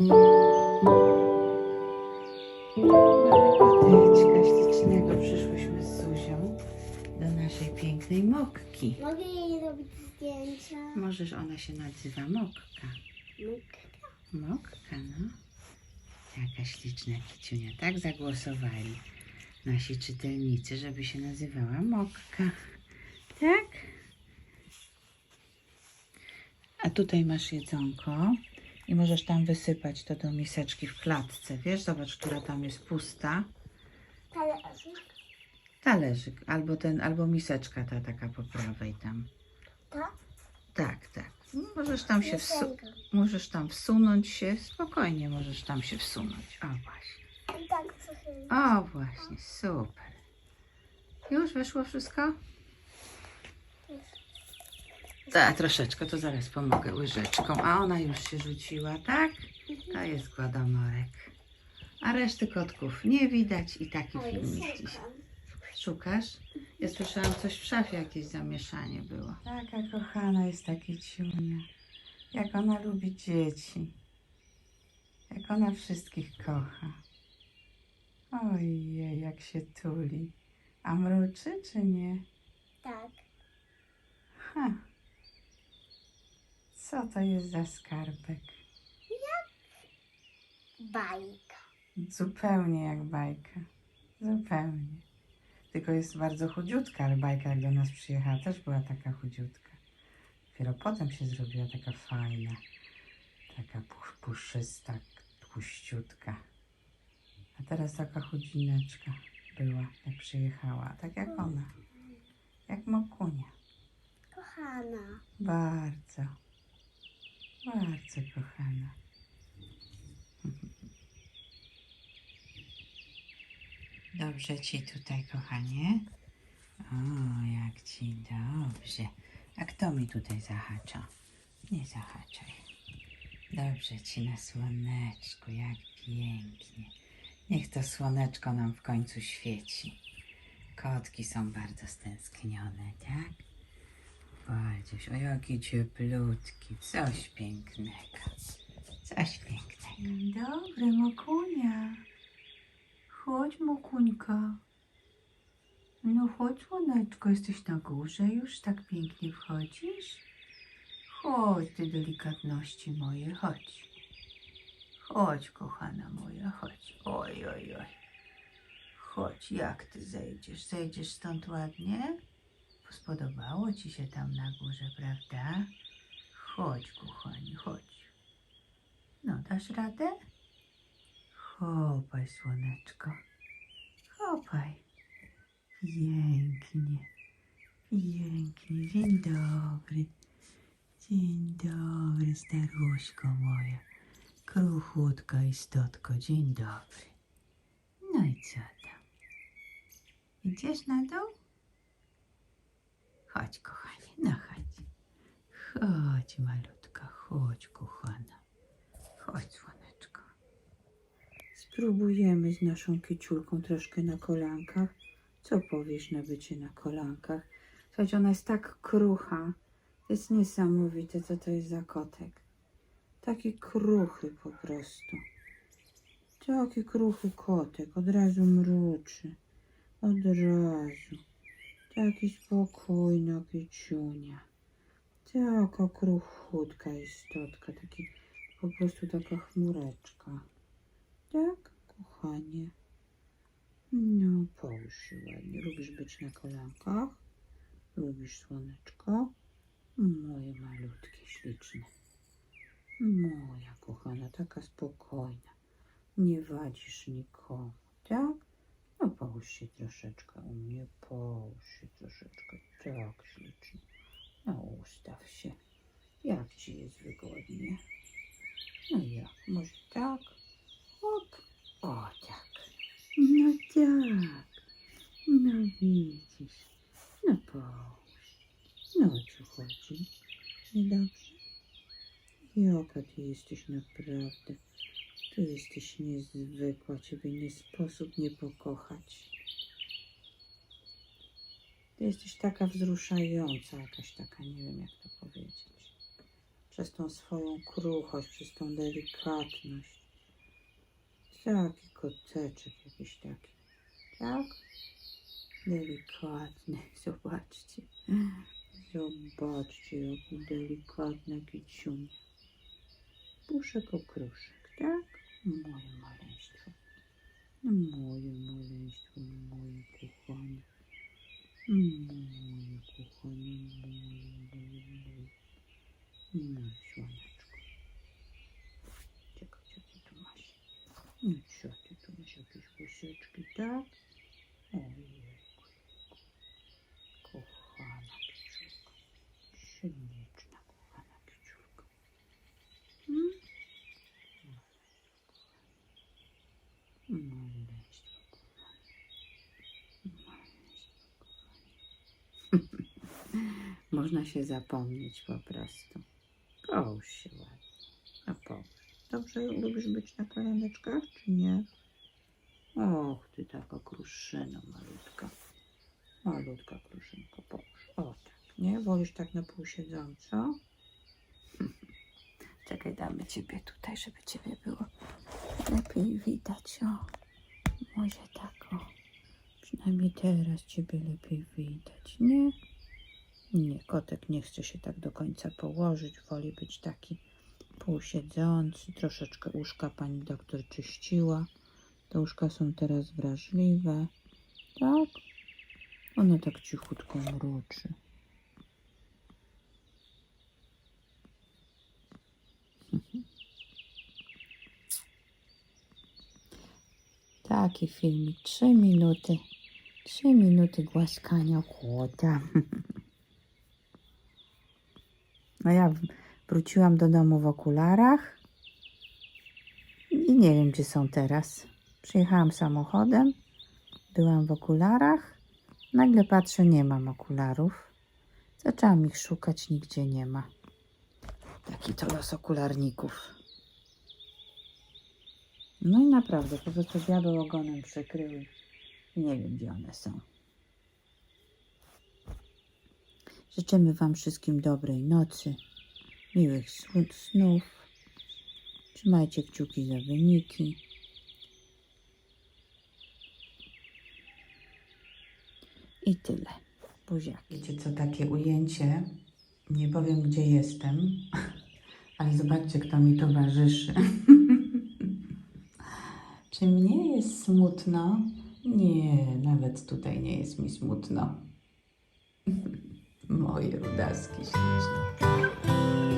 Mamy koteczka ślicznego. Przyszłyśmy z Zuzią do naszej pięknej mokki. Mogę jej robić zdjęcia? Możesz, ona się nazywa Mokka. Mógł? Mokka, no. Jaka śliczna kiciunia. Tak zagłosowali nasi czytelnicy, żeby się nazywała Mokka. Tak? A tutaj masz jedzonko i możesz tam wysypać to do miseczki w klatce. Wiesz, zobacz, która tam jest pusta. Talerzyk. Talerzyk, albo ten, albo miseczka ta taka po prawej tam. Tak? Tak, tak. Możesz tam się wsu- możesz tam wsunąć się, spokojnie możesz tam się wsunąć. O właśnie. Tak. O właśnie, super. Już weszło wszystko? Tak, troszeczkę, to zaraz pomogę łyżeczką. A ona już się rzuciła, tak? To jest gładomorek. A reszty kotków nie widać i taki filmik dzisiaj. szukam. Szukasz? Ja słyszałam coś w szafie, jakieś zamieszanie było. Taka kochana jest ta kiciunia. Jak ona lubi dzieci. Jak ona wszystkich kocha. Ojej, jak się tuli. A mruczy czy nie? Tak. Ha. Co to jest za skarbek? Bajka. Zupełnie jak bajka. Zupełnie. Tylko jest bardzo chudziutka, ale bajka jak do nas przyjechała też była taka chudziutka. Dopiero potem się zrobiła taka fajna. Taka pusz, puszysta, tłuściutka. A teraz taka chudzineczka była, jak przyjechała. Tak jak ona. Jak mokunia. Kochana. Bardzo. Bardzo kochana. Dobrze ci tutaj, kochanie? O, jak ci dobrze. A kto mi tutaj zahacza? Nie zahaczaj. Dobrze ci na słoneczku, jak pięknie. Niech to słoneczko nam w końcu świeci. Kotki są bardzo stęsknione, tak? Waldziuś, o jaki cieplutki, coś pięknego. Coś pięknego. Dzień dobry, Mokunia. Chodź, Mokuńka. No chodź, słoneczko, jesteś na górze już, tak pięknie wchodzisz? Chodź, ty delikatności moje, chodź. Chodź, kochana moja, chodź. Oj, oj, oj. Chodź, jak ty zejdziesz? Zejdziesz stąd ładnie? Spodobało ci się tam na górze, prawda? Chodź, kochani, chodź. No, dasz radę? Chopaj, słoneczko. Chopaj. Pięknie. Pięknie. Dzień dobry. Dzień dobry, staruszko moja. Kruchutka istotko, dzień dobry. No i co tam? Idziesz na dół? Chodź, kochanie, no chodź. Chodź, malutka, chodź, kochana. Chodź, słoneczko. Spróbujemy z naszą kiciulką troszkę na kolankach. Co powiesz na bycie na kolankach? Słuchajcie, ona jest tak krucha. Jest niesamowite, co to jest za kotek. Taki kruchy po prostu. Taki kruchy kotek. Od razu mruczy. Od razu. Taki spokojna kiciunia. Taka kruchutka istotka. Taki po prostu taka chmureczka. Tak, kochanie. No, połóż się ładnie. Lubisz być na kolankach? Lubisz słoneczko? Moje malutkie, śliczne. Moja kochana, taka spokojna. Nie wadzisz nikomu, tak? No połóż się troszeczkę u mnie, połóż się troszeczkę, tak ślicznie. No ustaw się, jak ci jest wygodnie. No jak, może tak? Hop, o tak. No tak, no widzisz, no połóż. No o co chodzi? Niedobrze? Jaka ty jesteś naprawdę? Ty jesteś niezwykła, ciebie nie sposób nie pokochać. Ty jesteś taka wzruszająca, jakaś taka, nie wiem jak to powiedzieć. przez tą swoją kruchość, przez tą delikatność. Taki koteczek jakiś taki, tak? Delikatny, zobaczcie. Zobaczcie, jaki delikatny kiciunia. Puszek okruszek, tak? Moje maleństwo. Moje maleństwo, moje kochane. Moje kochane, moje, moje, moje. Moje słoneczko. Czekaj, co ty tu masz? No co ty tu masz? Jakieś Można się zapomnieć po prostu. Połóż się ładnie. A połóż. Dobrze lubisz być na kolaneczkach, czy nie? Och, ty taka kruszyna malutka. Malutka kruszynka, połóż. O tak, nie? Wolisz tak na pół siedząco? Czekaj, damy ciebie tutaj, żeby ciebie było lepiej widać. O, może tak, o. Przynajmniej teraz ciebie lepiej widać, nie? Nie, kotek nie chce się tak do końca położyć, woli być taki półsiedzący. Troszeczkę łóżka pani doktor czyściła. Te łóżka są teraz wrażliwe. Tak? Ona tak cichutko mruczy. Taki filmik, trzy minuty. Trzy minuty głaskania kłota. No ja wróciłam do domu w okularach i nie wiem, gdzie są teraz. Przyjechałam samochodem, byłam w okularach, nagle patrzę, nie mam okularów. Zaczęłam ich szukać, nigdzie nie ma. Taki to los okularników. No i naprawdę, po prostu diabeł ogonem przykryły. Nie wiem, gdzie one są. Życzymy Wam wszystkim dobrej nocy, miłych snów. Trzymajcie kciuki za wyniki. I tyle. Buziaki. Wiecie co, takie ujęcie, nie powiem gdzie jestem, ale zobaczcie kto mi towarzyszy. Czy mnie jest smutno? Nie, nawet tutaj nie jest mi smutno. moje rudaski śliczne.